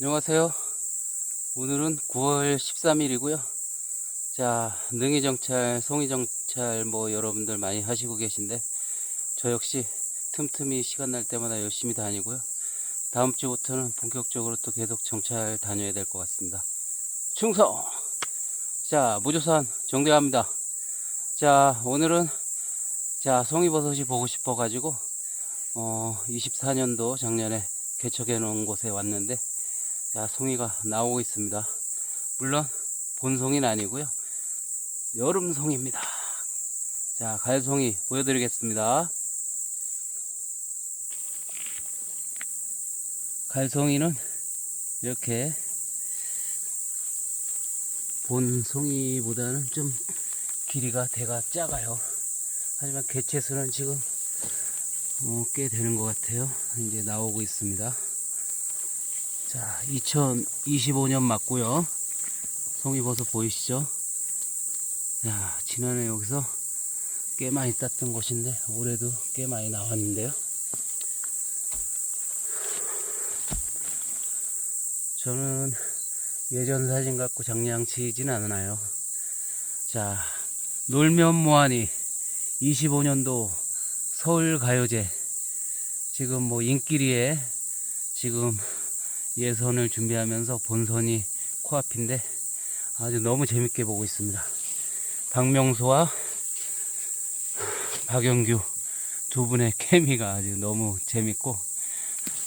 안녕하세요. 오늘은 9월 13일이고요. 자, 능이 정찰, 송이 정찰 뭐 여러분들 많이 하시고 계신데 저 역시 틈틈이 시간 날 때마다 열심히 다니고요. 다음 주부터는 본격적으로 또 계속 정찰 다녀야 될 것 같습니다. 충성! 자, 무조산 정대합니다. 자, 오늘은 자, 송이버섯이 보고 싶어 가지고 어, 24년도 작년에 개척해 놓은 곳에 왔는데 자, 송이가 나오고 있습니다. 물론 본송이는 아니고요. 여름송이입니다. 자, 가을송이 보여드리겠습니다. 가을송이는 이렇게 본송이보다는 좀 길이가 대가 작아요. 하지만 개체수는 지금 어, 꽤 되는 것 같아요. 이제 나오고 있습니다. 자, 2025년 맞고요. 송이버섯 보이시죠? 야, 지난해 여기서 꽤 많이 땄던 곳인데 올해도 꽤 많이 나왔는데요. 저는 예전 사진 갖고 장량치진 않아요. 자, 놀면 뭐하니 25년도 서울가요제 지금 뭐 인기리에 지금 예선을 준비하면서 본선이 코앞인데 아주 너무 재밌게 보고 있습니다. 박명수와 박영규 두 분의 케미가 아주 너무 재밌고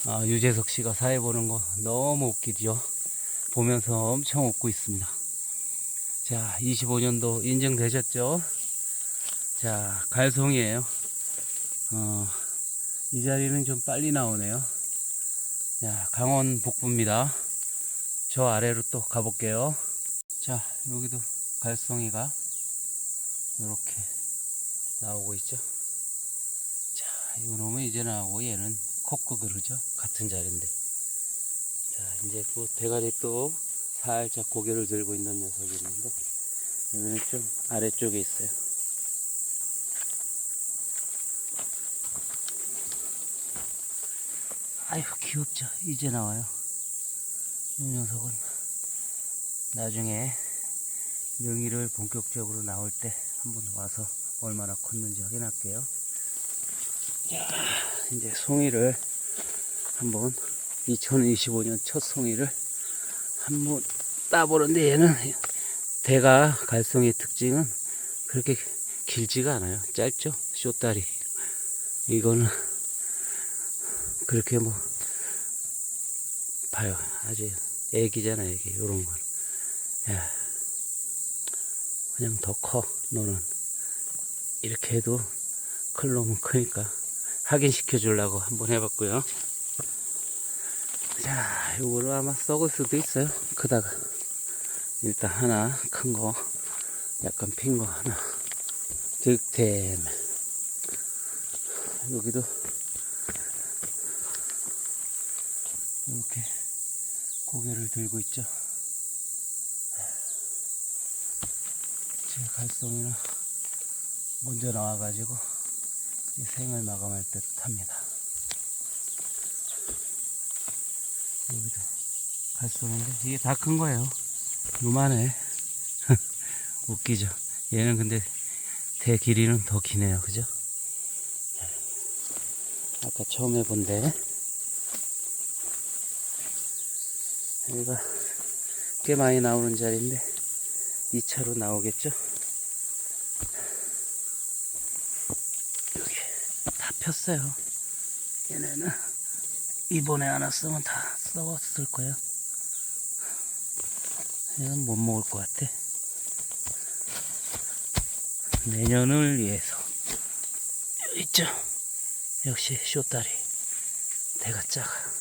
아, 유재석 씨가 사회 보는 거 너무 웃기죠. 보면서 엄청 웃고 있습니다. 자, 25년도 인증되셨죠? 자, 갈송이에요. 어, 이 자리는 좀 빨리 나오네요. 자, 강원 북부입니다. 저 아래로 또 가볼게요. 자, 여기도 갈송이가 이렇게 나오고 있죠. 자, 이놈은 이제 나오고 얘는 코크 그르죠. 같은 자리인데. 자, 이제 그 대가리 또 살짝 고개를 들고 있는 녀석이 있는데, 여기는 좀 아래쪽에 있어요. 아유, 귀엽죠. 이제 나와요. 이 녀석은 나중에 능이를 본격적으로 나올 때 한번 와서 얼마나 컸는지 확인할게요. 자, 이제 송이를 한번 2025년 첫 송이를 한번 따보는데 얘는 대가 갈송의 특징은 그렇게 길지가 않아요. 짧죠? 쇼다리. 이거는 그렇게 뭐 봐요. 아주 애기잖아, 애기. 요런 거. 야, 그냥 더 커, 너는. 이렇게 해도 클 놈은 크니까 확인시켜 주려고 한번 해봤고요. 자, 요거를 아마 썩을 수도 있어요. 크다가. 일단 하나, 큰 거, 약간 핀 거 하나. 득템. 여기도 이렇게 고개를 들고 있죠. 제 갈송이는 먼저 나와가지고 이 생을 마감할 듯 합니다. 여기도 갈송인데 이게 다 큰 거예요. 요만해. 웃기죠. 얘는 근데 대 길이는 더 기네요. 그죠? 아까 처음 해본데 여기가 꽤 많이 나오는 자리인데 2차로 나오겠죠? 여기 다 폈어요. 얘네는 이번에 안 왔으면 다 썩었을 거예요. 얘는 못 먹을 것 같아. 내년을 위해서. 있죠? 역시 쇼다리. 대가 작아.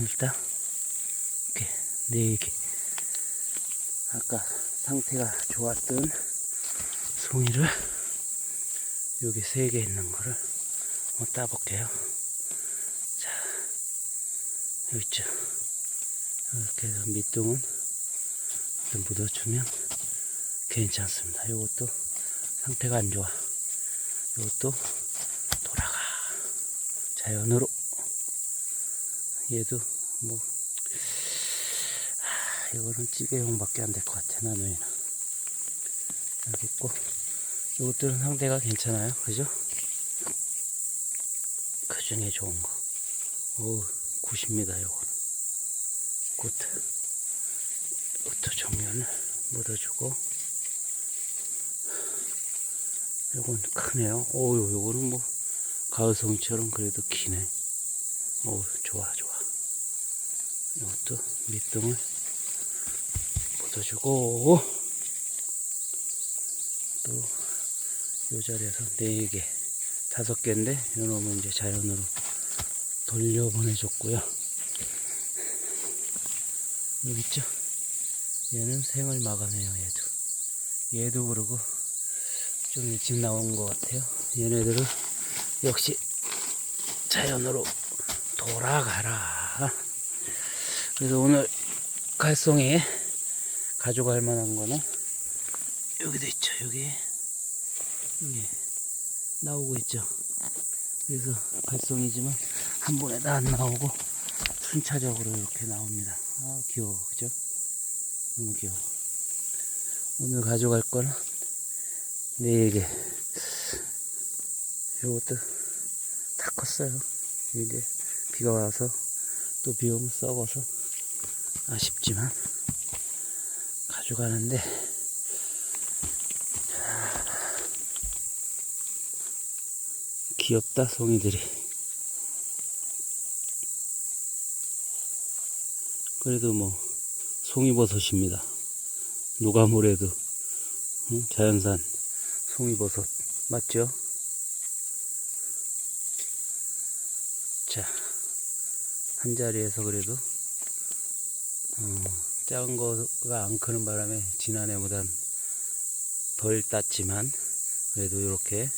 일단 이렇게 네 개. 아까 상태가 좋았던 송이를 여기 세 개 있는 거를 한번 따볼게요. 자, 여기 있죠. 이렇게 해서 밑둥은 이렇게 묻어주면 괜찮습니다. 이것도 상태가 안 좋아. 이것도 돌아가. 자연으로 얘도 뭐 아, 이거는 찌개용밖에 안 될 것 같아 나노이는 여기 있고 이것들은 상태가 괜찮아요? 그죠? 그 중에 좋은 거. 오, 굿입니다 요거는. 굿. 이것도 정면을 묻어주고. 요건 크네요. 오 요거는 뭐 가을송이처럼 그래도 기네. 오 좋아 좋아 이것도 밑둥을 묻어주고 또 이 자리에서 4개 다섯 개인데 요놈은 이제 자연으로 돌려보내줬고요. 여기 있죠? 얘는 생을 마감해요 얘도. 얘도 그러고 좀 일찍 나온 것 같아요. 얘네들은 역시 자연으로 돌아가라 그래서 오늘 갈송이 가져갈 만한 거는 여기도 있죠 여기. 여기 나오고 있죠. 그래서 갈송이지만 한 번에 다 안 나오고 순차적으로 이렇게 나옵니다. 아 귀여워. 그죠? 너무 귀여워. 오늘 가져갈 거는 네 개. 요것도 다 컸어요. 이제 비가 와서 또 비 오면 썩어서 아쉽지만 가져가는데 귀엽다 송이들이 그래도 뭐 송이버섯입니다 누가 뭐래도 응? 자연산 송이버섯 맞죠? 자, 한 자리에서 그래도 어, 작은 거가 안 크는 바람에 지난해보단 덜 땄지만 그래도 이렇게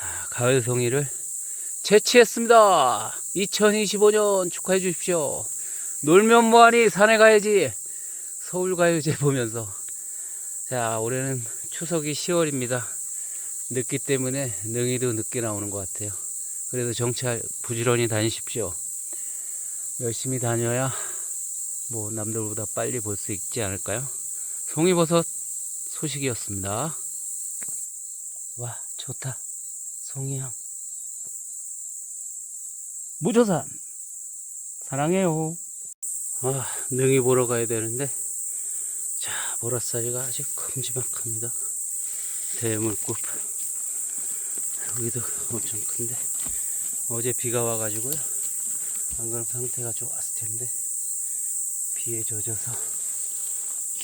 아, 가을 송이를 채취했습니다. 2025년 축하해 주십시오. 놀면 뭐하니 산에 가야지. 서울가요제 보면서 자 올해는 추석이 10월입니다. 늦기 때문에 능이도 늦게 나오는 것 같아요. 그래도 정찰 부지런히 다니십시오. 열심히 다녀야 뭐 남들보다 빨리 볼 수 있지 않을까요? 송이버섯 소식이었습니다. 와 좋다. 송이향. 무조산 사랑해요. 아 능이 보러 가야 되는데 자 보라싸리가 아직 큼지막합니다. 대물급 여기도 엄청 큰데 어제 비가 와가지고요 안 그럼 상태가 좋았을 텐데 비에 젖어서.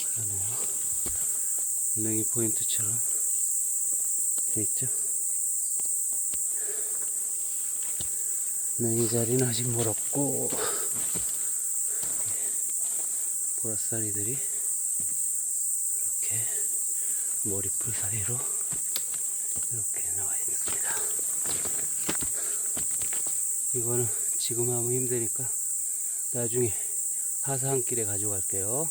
그러네요. 능이 포인트처럼 돼 있죠? 능이 자리는 아직 멀었고 보라싸리들이 이렇게 머리풀 사이로 이렇게 나와 있습니다. 이거는 지금 하면 힘드니까 나중에 하산길에 가져갈게요.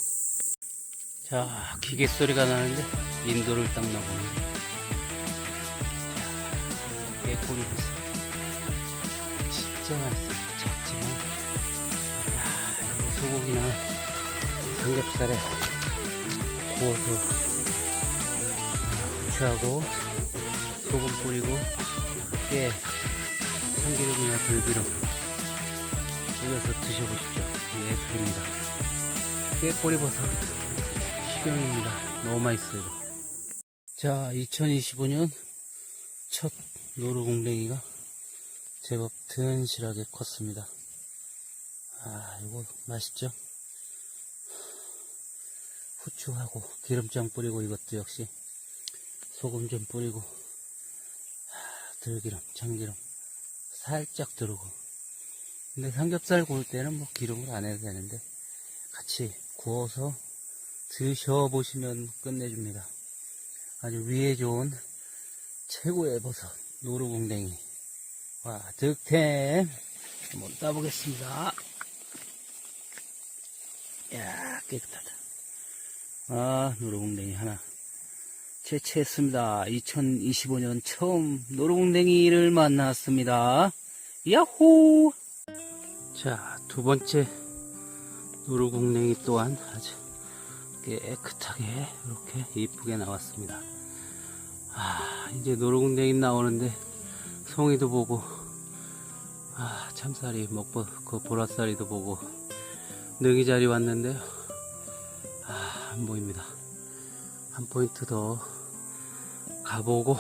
자, 기계 소리가 나는데 인도를 딱 나보네. 개꼬리 보세요. 진짜 맛있어요. 작지만, 야, 소고기나 삼겹살에 구워서 후추하고 소금 뿌리고 깨 참기름이나 들기름 뿌려서 드셔보십시오 예술입니다. 깨꼬리버섯 식용입니다. 너무 맛있어요. 자 2025년 첫 노루공댕이가 제법 튼실하게 컸습니다. 아 이거 맛있죠? 후추하고 기름장 뿌리고 이것도 역시 소금 좀 뿌리고 하, 들기름, 참기름 살짝 두르고 근데 삼겹살 구울 때는 뭐 기름을 안 해도 되는데 같이 구워서 드셔보시면 끝내줍니다 아주 위에 좋은 최고의 버섯 노루궁댕이 와 득템 한번 따보겠습니다 야 깨끗하다 아 노루궁댕이 하나 채취했습니다. 2025년 처음 노루궁댕이를 만났습니다. 야호! 자, 두 번째 노루궁냉이 또한 아주 깨끗하게 이렇게 이쁘게 나왔습니다. 아, 이제 노루궁냉이 나오는데 송이도 보고 아, 참쌀이 먹보 그 보라쌀이도 보고 능이 자리 왔는데요. 아, 안 보입니다. 한 포인트 더 가보고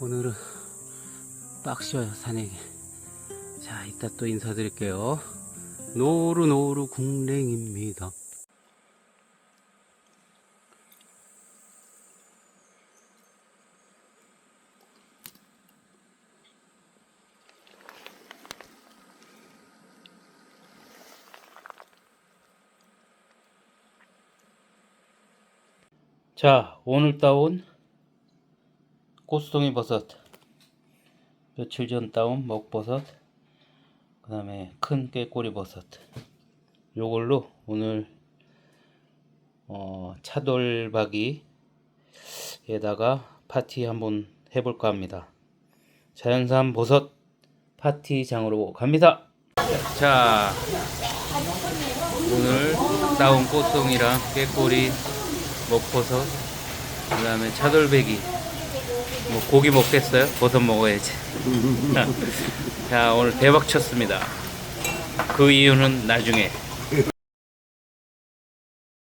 오늘은 빡셔요 산행이. 자, 이따 또 인사드릴게요. 노루 노루 궁랭입니다. 자, 오늘 따온 꽃송이 버섯. 며칠 전 따온 먹버섯. 그 다음에 큰 깨꼬리 버섯. 요걸로 오늘 어, 차돌박이에다가 파티 한번 해볼까 합니다. 자연산 버섯 파티장으로 갑니다. 자, 오늘 따온 꽃송이랑 깨꼬리 먹버섯, 그 다음에 차돌배기. 뭐 고기 먹겠어요? 버섯 먹어야지. 자, 오늘 대박 쳤습니다. 그 이유는 나중에.